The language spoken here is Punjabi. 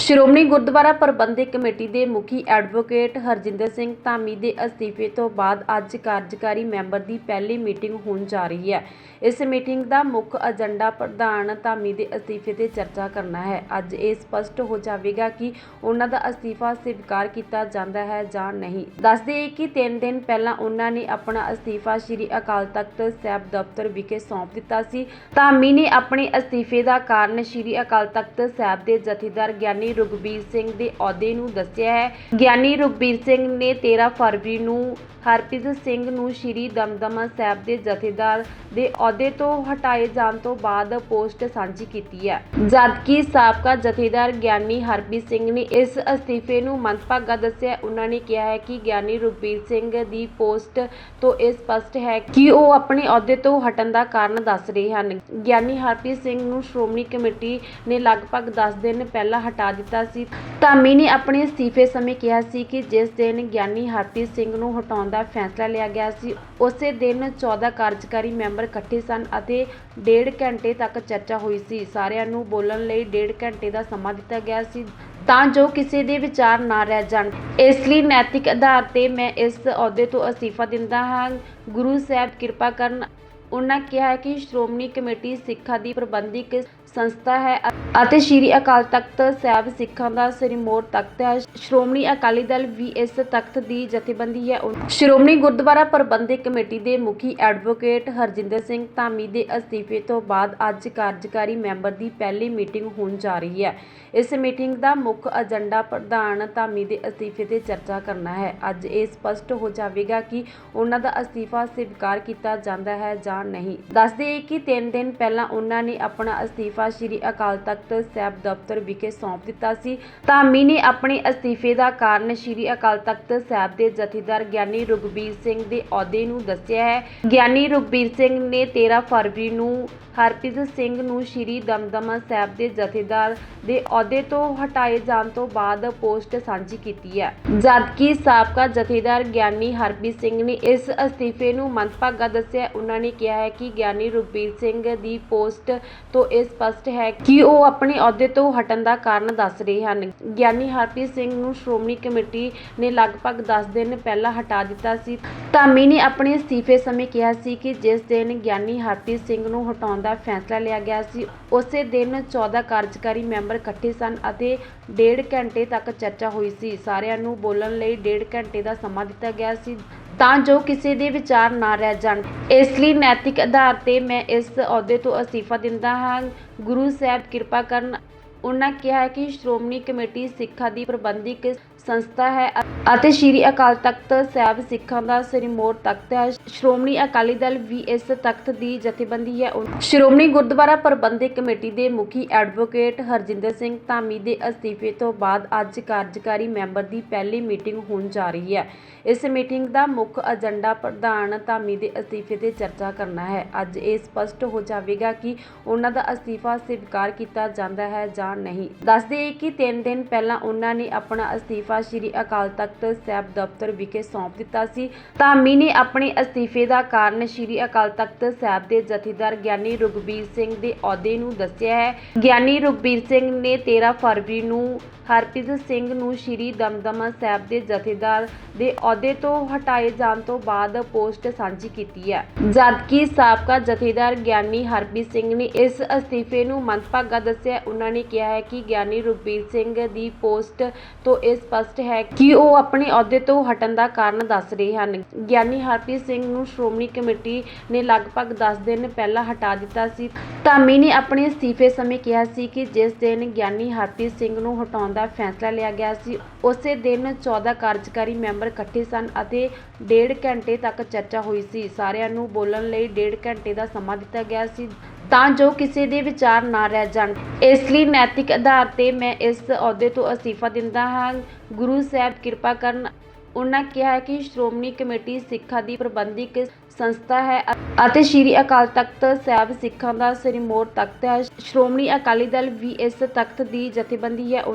ਸ਼੍ਰੋਮਣੀ ਗੁਰਦੁਆਰਾ ਪ੍ਰਬੰਧਕ ਕਮੇਟੀ ਦੇ ਮੁਖੀ ਐਡਵੋਕੇਟ ਹਰਜਿੰਦਰ ਸਿੰਘ ਧਾਮੀ ਦੇ ਅਸਤੀਫੇ ਤੋਂ ਬਾਅਦ ਅੱਜ ਕਾਰਜਕਾਰੀ ਮੈਂਬਰ ਦੀ ਪਹਿਲੀ ਮੀਟਿੰਗ ਹੋਣ ਜਾ ਰਹੀ ਹੈ। ਇਸ ਮੀਟਿੰਗ ਦਾ ਮੁੱਖ ਏਜੰਡਾ ਪ੍ਰਧਾਨ ਧਾਮੀ ਦੇ ਅਸਤੀਫੇ ਤੇ ਚਰਚਾ ਕਰਨਾ ਹੈ। ਅੱਜ ਇਹ ਸਪਸ਼ਟ ਹੋ ਜਾਵੇਗਾ ਕਿ ਉਹਨਾਂ ਦਾ ਅਸਤੀਫਾ ਸਵੀਕਾਰ ਕੀਤਾ ਜਾਂਦਾ ਹੈ ਜਾਂ ਨਹੀਂ। ਦੱਸਦੇ ਕਿ 3 ਦਿਨ ਪਹਿਲਾਂ ਉਹਨਾਂ ਨੇ ਆਪਣਾ ਅਸਤੀਫਾ ਸ੍ਰੀ ਅਕਾਲ ਤਖਤ ਸਾਹਿਬ ਦਫ਼ਤਰ ਵਿਖੇ ਸੌਂਪ ਦਿੱਤਾ ਸੀ। ਧਾਮੀ ਨੇ ਆਪਣੇ ਅਸਤੀਫੇ ਦਾ ਕਾਰਨ ਸ੍ਰੀ ਅਕਾਲ ਤਖਤ ਸਾਹਿਬ ਦੇ ਜਥੇਦਾਰ ਗਿਆਨੀ ਰੁਗਬੀਰ ਸਿੰਘ ਦੇ ਅਹੁਦੇ ਨੂੰ ਦੱਸਿਆ ਹੈ। ਗਿਆਨੀ ਰੁਗਬੀਰ ਸਿੰਘ ਨੇ 13 ਫਰਵਰੀ ਨੂੰ ਹਰਪ੍ਰੀਤ ਸਿੰਘ ਨੂੰ ਸ਼੍ਰੀ ਦਮਦਮਾ ਸਾਹਿਬ ਦੇ ਜਥੇਦਾਰ ਦੇ ਅਹੁਦੇ ਤੋਂ ਹਟਾਏ ਜਾਣ ਤੋਂ ਬਾਅਦ ਪੋਸਟ ਸਾਂਝੀ ਕੀਤੀ ਹੈ। ਜਦਕਿ ਸਾਬਕਾ ਜਥੇਦਾਰ ਗਿਆਨੀ ਹਰਪ੍ਰੀਤ ਸਿੰਘ ਨੇ ਇਸ ਅਸਤੀਫੇ ਨੂੰ ਮੰਦਭਾਗਾ ਦੱਸਿਆ, ਉਹਨਾਂ ਨੇ ਕਿਹਾ ਹੈ ਕਿ ਗਿਆਨੀ ਰੁਪੀਰ ਸਿੰਘ ਦੀ ਪੋਸਟ ਤੋਂ ਇਹ ਸਪਸ਼ਟ ਹੈ ਕਿ ਉਹ ਆਪਣੇ ਅਹੁਦੇ ਤੋਂ ਹਟਣ ਦਾ ਕਾਰਨ ਦੱਸ ਰਹੇ ਹਨ। ਗਿਆਨੀ ਹਰਪ੍ਰੀਤ ਸਿੰਘ ਨੂੰ ਸ਼੍ਰੋਮਣੀ ਕਮੇਟੀ ਨੇ ਲਗਭਗ 10 ਦਿਨ ਪਹਿਲਾਂ ਹਟਾ ਦਿੱਤਾ ਸੀ। ਧਾਮੀ ਨੇ ਆਪਣੇ ਅਸਤੀਫੇ ਸਮੇਂ ਕਿਹਾ ਸੀ ਕਿ ਜਿਸ ਦਿਨ ਗਿਆਨੀ ਹਰਪ੍ਰੀਤ ਸਿੰਘ ਨੂੰ ਹਟਾਉਣ ਦਾ ਫੈਸਲਾ ਲਿਆ ਗਿਆ ਸੀ, ਉਸੇ ਦਿਨ 14 ਕਾਰਜਕਾਰੀ ਮੈਂਬਰ ਇਕੱਠੇ ਸਨ ਅਤੇ ਡੇਢ ਘੰਟੇ ਤੱਕ ਚਰਚਾ ਹੋਈ ਸੀ। ਸਾਰਿਆਂ ਨੂੰ ਬੋਲਣ ਲਈ ਡੇਢ ਘੰਟੇ ਦਾ ਸਮਾਂ ਦਿੱਤਾ ਗਿਆ ਸੀ ਤਾਂ ਜੋ ਕਿਸੇ ਦੇ ਵਿਚਾਰ ਨਾ ਰਹਿ ਜਾਣ। ਇਸ ਲਈ ਨੈਤਿਕ ਆਧਾਰ ਤੇ ਮੈਂ ਇਸ ਅਹੁਦੇ ਤੋਂ ਅਸਤੀਫਾ ਦਿੰਦਾ ਹਾਂ। ਗੁਰੂ ਸਾਹਿਬ ਕਿਰਪਾ ਕਰਨ। ਉਹਨਾਂ ਕਿਹਾ ਕਿ ਸ਼੍ਰੋਮਣੀ ਕਮੇਟੀ ਸਿੱਖਾਂ ਦੀ ਪ੍ਰਬੰਧਕ ਸੰਸਥਾ ਹੈ ਅਤੇ ਸ੍ਰੀ ਅਕਾਲ ਤਖਤ ਸਾਹਿਬ ਸਿੱਖਾਂ ਦਾ ਸ੍ਰੀਮੋਰ ਤਖਤ ਹੈ। ਸ਼੍ਰੋਮਣੀ ਅਕਾਲੀ ਦਲ ਵੀ ਇਸ ਤਖਤ ਦੀ ਜਥੇਬੰਦੀ ਹੈ। ਸ਼੍ਰੋਮਣੀ ਗੁਰਦੁਆਰਾ ਪ੍ਰਬੰਧਕ ਕਮੇਟੀ ਦੇ ਮੁਖੀ ਐਡਵੋਕੇਟ ਹਰਜਿੰਦਰ ਸਿੰਘ ਧਾਮੀ ਦੇ ਅਸਤੀਫੇ ਤੋਂ ਬਾਅਦ ਅੱਜ ਕਾਰਜਕਾਰੀ ਮੈਂਬਰ ਦੀ ਪਹਿਲੀ ਮੀਟਿੰਗ ਹੋਣ ਜਾ ਰਹੀ ਹੈ। ਇਸ ਮੀਟਿੰਗ ਦਾ ਮੁੱਖ ਏਜੰਡਾ ਪ੍ਰਧਾਨ ਧਾਮੀ ਦੇ ਅਸਤੀਫੇ ਤੇ ਚਰਚਾ ਕਰਨਾ ਹੈ। ਅੱਜ ਇਹ ਸਪਸ਼ਟ ਹੋ ਜਾਵੇਗਾ ਕਿ ਉਹਨਾਂ ਦਾ ਅਸਤੀਫਾ ਸਵੀਕਾਰ ਕੀਤਾ ਜਾਂਦਾ ਹੈ ਜਾਂ ਨਹੀਂ। ਦੱਸਦੇ ਕਿ 3 ਦਿਨ ਪਹਿਲਾਂ ਉਹਨਾਂ ਨੇ ਆਪਣਾ ਅਸਤੀਫਾ ਸ੍ਰੀ ਅਕਾਲ ਤਖਤ ਸਾਹਿਬ ਦਫ਼ਤਰ ਵਿਖੇ ਸੌਂਪ ਦਿੱਤਾ ਸੀ। ਧਾਮੀ ਨੇ ਆਪਣੇ ਅਸਤੀਫੇ ਦਾ ਕਾਰਨ ਸ੍ਰੀ ਅਕਾਲ ਤਖਤ ਸਾਹਿਬ ਦੇ ਜਥੇਦਾਰ ਗਿਆਨੀ ਰੁਗਬੀਰ ਸਿੰਘ ਦੇ ਅਹੁਦੇ ਨੂੰ ਦੱਸਿਆ ਹੈ। ਗਿਆਨੀ ਰੁਗਬੀਰ ਸਿੰਘ ਨੇ 13 ਫਰਵਰੀ ਨੂੰ ਹਰਪ੍ਰੀਤ ਸਿੰਘ ਨੂੰ ਸ਼੍ਰੀ ਦਮਦਮਾ ਸਾਹਿਬ ਦੇ ਜਥੇਦਾਰ ਦੇ ਅਹੁਦੇ ਤੋਂ ਹਟਾਏ ਜਾਣ ਤੋਂ ਬਾਅਦ ਪੋਸਟ ਸਾਂਝੀ ਕੀਤੀ ਹੈ। ਜਦਕਿ ਸਾਬਕਾ ਜਥੇਦਾਰ ਗਿਆਨੀ ਹਰਪ੍ਰੀਤ ਸਿੰਘ ਨੇ ਇਸ ਅਸਤੀਫੇ ਨੂੰ ਮੰਦਭਾਗਾ ਦੱਸਿਆ ਉਹਨਾਂ ਨੇ ਕਿਹਾ ਹੈ ਕਿ ਗਿਆਨੀ ਰੁਪੀਰ ਸਿੰਘ ਦੀ ਪੋਸਟ ਤੋਂ ਇਹ ਸਪਸ਼ਟ ਹੈ ਕਿ ਉਹ ਆਪਣੇ ਅਹੁਦੇ ਤੋਂ ਹਟਣ ਦਾ ਕਾਰਨ ਦੱਸ ਰਹੇ ਹਨ। ਗਿਆਨੀ ਹਰਪ੍ਰੀਤ ਸਿੰਘ ਨੂੰ ਸ਼੍ਰੋਮਣੀ ਕਮੇਟੀ ਨੇ ਲਗਭਗ 10 ਦਿਨ ਪਹਿਲਾਂ ਹਟਾ ਦਿੱਤਾ ਸੀ। ਧਾਮੀ ਨੇ ਆਪਣੇ ਅਸਤੀਫੇ ਸਮੇਂ ਕਿਹਾ ਸੀ ਕਿ ਜਿਸ ਦਿਨ ਗਿਆਨੀ ਹਰਪ੍ਰੀਤ ਸਿੰਘ ਨੂੰ ਹਟਾਉਣ ਦਾ ਫੈਸਲਾ ਲਿਆ ਗਿਆ ਸੀ, ਉਸੇ ਦਿਨ 14 ਕਾਰਜਕਾਰੀ ਮੈਂਬਰ ਇਕੱਠੇ ਸਨ ਅਤੇ ਡੇਢ ਘੰਟੇ ਤੱਕ ਚਰਚਾ ਹੋਈ ਸੀ। ਸਾਰਿਆਂ ਨੂੰ ਬੋਲਣ ਲਈ ਡੇਢ ਘੰਟੇ ਦਾ ਸਮਾਂ ਦਿੱਤਾ ਗਿਆ ਸੀ। ਤਾਂ ਜੋ ਕਿਸੇ ਦੇ ਵਿਚਾਰ ਨਾ ਰਹਿ ਜਾਣ। ਇਸ ਲਈ ਨੈਤਿਕ ਆਧਾਰ ਤੇ ਮੈਂ ਇਸ ਅਹੁਦੇ ਤੋਂ ਅਸਤੀਫਾ ਦਿੰਦਾ ਹਾਂ। ਗੁਰੂ ਸਾਹਿਬ, ਕਿਰਪਾ ਕਰਨ ਉਨ੍ਹਾਂ ਕਿਹਾ ਕਿ ਸ਼੍ਰੋਮਣੀ ਕਮੇਟੀ ਸਿੱਖਾਂ ਦੀ ਪ੍ਰਬੰਧਕ ਸੰਸਥਾ ਹੈ ਅਤੇ ਸ੍ਰੀ ਅਕਾਲ ਤਖਤ ਸਾਹਿਬ ਸਿੱਖਾਂ ਦਾ ਸਿਰਮੌਰ ਤਖਤ ਹੈ। ਸ਼੍ਰੋਮਣੀ ਅਕਾਲੀ ਦਲ ਵੀ ਇਸ ਤਖਤ ਦੀ ਜਥੇਬੰਦੀ ਹੈ। ਸ਼੍ਰੋਮਣੀ ਗੁਰਦੁਆਰਾ ਪ੍ਰਬੰਧਕ ਕਮੇਟੀ ਦੇ ਮੁਖੀ ਐਡਵੋਕੇਟ ਹਰਜਿੰਦਰ ਸਿੰਘ ਧਾਮੀ ਦੇ ਅਸਤੀਫੇ ਤੋਂ ਬਾਅਦ ਅੱਜ ਕਾਰਜਕਾਰੀ ਮੈਂਬਰ ਦੀ ਪਹਿਲੀ ਮੀਟਿੰਗ ਹੋਣ ਜਾ ਰਹੀ ਹੈ। ਇਸ ਮੀਟਿੰਗ ਦਾ ਮੁੱਖ ਏਜੰਡਾ ਪ੍ਰਧਾਨ ਧਾਮੀ ਦੇ ਅਸਤੀਫੇ ਤੇ ਚਰਚਾ ਕਰਨਾ ਹੈ। ਅੱਜ ਇਹ ਸਪਸ਼ਟ ਹੋ ਜਾਵੇਗਾ ਕਿ ਉਹਨਾਂ ਦਾ ਅਸਤੀਫਾ ਸਵੀਕਾਰ ਕੀਤਾ ਜਾਂਦਾ ਹੈ ਜਾਂ ਨਹੀਂ। ਦੱਸਦੇ ਕਿ 3 ਦਿਨ ਪਹਿਲਾਂ ਉਹਨਾਂ ਨੇ ਆਪਣਾ ਅਸਤੀਫਾ ਸ੍ਰੀ ਅਕਾਲ ਤਖਤ ਸਾਹਿਬ ਦਫ਼ਤਰ ਵਿਖੇ ਸੌਂਪ ਦਿੱਤਾ ਸੀ। ਧਾਮੀ ਨੇ ਆਪਣੇ ਅਸਤੀਫੇ ਦਾ ਕਾਰਨ ਸ੍ਰੀ ਅਕਾਲ ਤਖਤ ਸਾਹਿਬ ਦੇ ਜਥੇਦਾਰ ਗਿਆਨੀ ਰੁਗਬੀਰ ਸਿੰਘ ਦੇ ਅਹੁਦੇ ਨੂੰ ਦੱਸਿਆ ਹੈ। ਗਿਆਨੀ ਰੁਗਬੀਰ ਸਿੰਘ ਨੇ 13 ਫਰਵਰੀ ਨੂੰ ਹਰਪ੍ਰੀਤ ਸਿੰਘ ਨੂੰ ਸ਼੍ਰੀ ਦਮਦਮਾ ਸਾਹਿਬ ਦੇ ਜਥੇਦਾਰ ਦੇ ਅਹੁਦੇ ਤੋਂ ਹਟਾਏ ਜਾਣ ਤੋਂ ਬਾਅਦ ਪੋਸਟ ਸਾਂਝੀ ਕੀਤੀ ਹੈ। ਜਦਕਿ ਸਾਬਕਾ ਜਥੇਦਾਰ ਗਿਆਨੀ ਹਰਪ੍ਰੀਤ ਸਿੰਘ ਨੇ ਇਸ ਅਸਤੀਫੇ ਨੂੰ ਮੰਦਭਾਗਾ ਦੱਸਿਆ, ਉਹਨਾਂ ਨੇ ਕਿਹਾ ਹੈ ਕਿ ਗਿਆਨੀ ਰੁਪੀਰ ਸਿੰਘ ਦੀ ਪੋਸਟ ਤੋਂ ਇਹ ਸਪਸ਼ਟ ਹੈ ਕਿ ਉਹ ਆਪਣੇ ਅਹੁਦੇ ਤੋਂ ਹਟਣ ਦਾ ਕਾਰਨ ਦੱਸ ਰਹੇ ਹਨ। ਗਿਆਨੀ ਹਰਪ੍ਰੀਤ ਸਿੰਘ ਨੂੰ ਸ਼੍ਰੋਮਣੀ ਕਮੇਟੀ ਨੇ ਲਗਭਗ 10 ਦਿਨ ਪਹਿਲਾਂ ਹਟਾ ਦਿੱਤਾ ਸੀ। ਧਾਮੀ ਨੇ ਆਪਣੇ ਅਸਤੀਫੇ ਸਮੇਂ ਕਿਹਾ ਸੀ ਕਿ ਜਿਸ ਦਿਨ ਗਿਆਨੀ ਹਰਪ੍ਰੀਤ ਸਿੰਘ ਨੂੰ ਹਟਾਉਣ ਦਾ ਫੈਸਲਾ ਲਿਆ ਗਿਆ ਸੀ। ਉਸੇ ਦਿਨ 14 ਕਾਰਜਕਾਰੀ ਮੈਂਬਰ ਇਕੱਠੇ ਸਨ ਅਤੇ ਡੇਢ ਘੰਟੇ ਤੱਕ ਚਰਚਾ ਹੋਈ ਸੀ। ਸਾਰਿਆਂ ਨੂੰ ਬੋਲਣ ਲਈ ਡੇਢ ਘੰਟੇ ਦਾ ਸਮਾਂ ਦਿੱਤਾ ਗਿਆ ਸੀ ਤਾਂ ਜੋ ਕਿਸੇ ਦੇ ਵਿਚਾਰ ਨਾ ਰਹਿ ਜਾਣ। ਇਸ ਲਈ ਨੈਤਿਕ ਆਧਾਰ ਤੇ ਮੈਂ ਇਸ ਅਹੁਦੇ ਤੋਂ ਅਸਤੀਫਾ ਦਿੰਦਾ ਹਾਂ। ਗੁਰੂ ਸਾਹਿਬ, ਕਿਰਪਾ ਕਰਨ। ਉਹਨਾਂ ਕਿਹਾ ਕਿ ਸ਼੍ਰੋਮਣੀ ਕਮੇਟੀ ਸਿੱਖਾਂ ਦੀ ਪ੍ਰਬੰਧਕ ਸੰਸਥਾ ਹੈ ਅਤੇ ਸ੍ਰੀ ਅਕਾਲ ਤਖਤ ਸਾਹਿਬ ਸਿੱਖਾਂ ਦਾ ਸਿਰਮੌਰ ਤਖਤ ਹੈ। ਸ਼੍ਰੋਮਣੀ ਅਕਾਲੀ ਦਲ ਵੀ ਇਸ ਤਖਤ ਦੀ ਜਥੇਬੰਦੀ ਹੈ।